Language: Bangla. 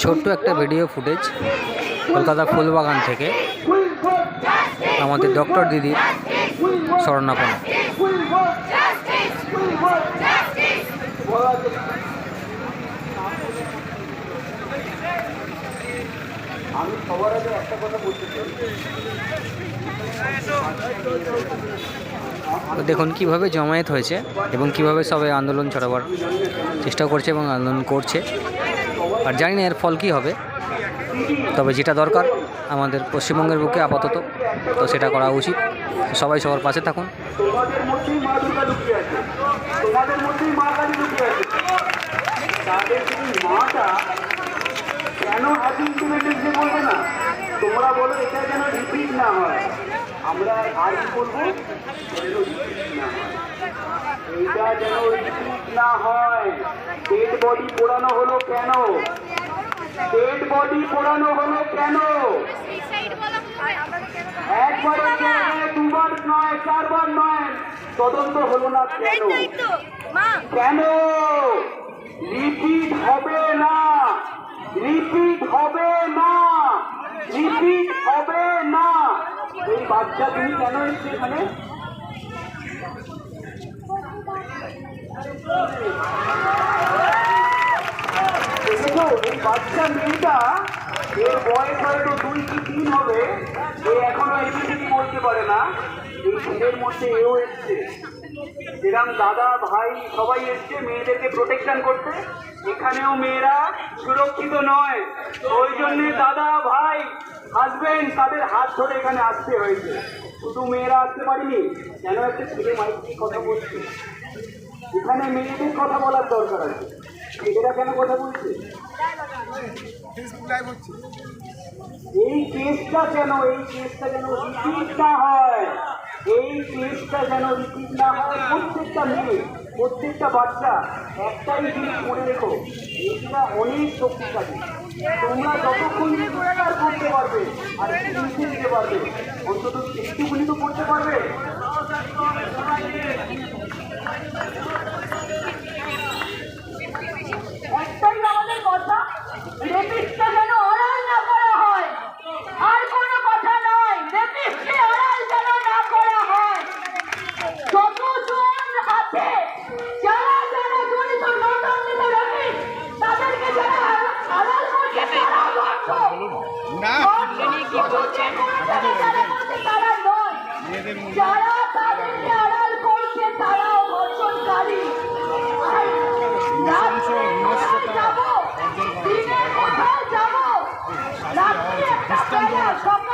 ছোট্ট একটা ভিডিও ফুটেজ কলকাতা ফুলবাগান থেকে আমাদের ডক্টর দিদির স্মরণাপন্ন আমি সবার আগে একটা কথা বলতে চাই তো দেখুন কীভাবে জমায়েত হয়েছে এবং কীভাবে সবাই আন্দোলন ছড়াবার চেষ্টা করছে এবং আন্দোলন করছে। আর জানি না এর ফল কী হবে, তবে যেটা দরকার আমাদের পশ্চিমবঙ্গের বুকে আপাতত, তো সেটা করা উচিত। সবাই সবার পাশে থাকুন। কেন না? তোমরা বলো এটা যেন রিপিট না হয়। আমরা আর কি বলব? যেন রিপিট না হয়। এইটা যেন রিপিট না হয়। ডেড বডি পোড়ানো হলো কেন? ডেড বডি পোড়ানো হলো কেন? একবার দুবার নয় চারবার নয় তদন্ত হলো না কেন? কেন? রিপিট হবে না। রিপিট হবে না। রিপিট হবে না। এই বাচ্চা তুমি কেন এসছে এখানে? দেখেছ এই বাচ্চা মেয়েটা, এর বয়স হয়তো দুই কি হবে। এ এখনও এবিসিডি বলতে পারে না। এই ছেলের মধ্যে এও এসছে। এরম দাদা, ভাই, সবাই এসছে, মেয়েদেরকে প্রোটেকশন করতে। এখানেও মেয়েরা সুরক্ষিত নয়। ওই জন্যে দাদা, ভাই হাজবেন্ড তাদের হাত ধরে এখানে আসতে হয়েছে। শুধু মেয়েরা আসতে পারিনি কেন একটা ছেলে মাইক কথা বলছে। এখানে মেয়েদের কথা বলার দরকার আছে। ছেলেরা কেন কথা বলছে এই কেসটা যেন এই কেসটা যেন রিপিট না হয় এই কেসটা যেন রিপিট না হয় প্রত্যেকটা মেয়ে প্রত্যেকটা বাচ্চা একটাই জিনিস মনে রেখো এইটা অনেক শক্তিশালী। তোমরা যতক্ষণ করতে পারবে আর দিতে পারবে অন্তত একটুকুনি তো করতে পারবে একটাই আমাদের কথা রেপিস্টটা যেন অরাল না করা হয় আর কোনো কথা নয় রেপিস্টকে অরাল যেন না করা হয় যতজন আছে যারা যারা জড়িত নৌতন্ত্রিত রেপিস্ট তাদেরকে যারা আড়াল করছে তারা বন্ধ কিছু যে করেছে যারা বলছে তারা নয় যারা তাদেরকে আড়াল করছে তারাও ধর্ষণকারী যাব দিনে কোথায় যাব রাত্রে একটা সকাল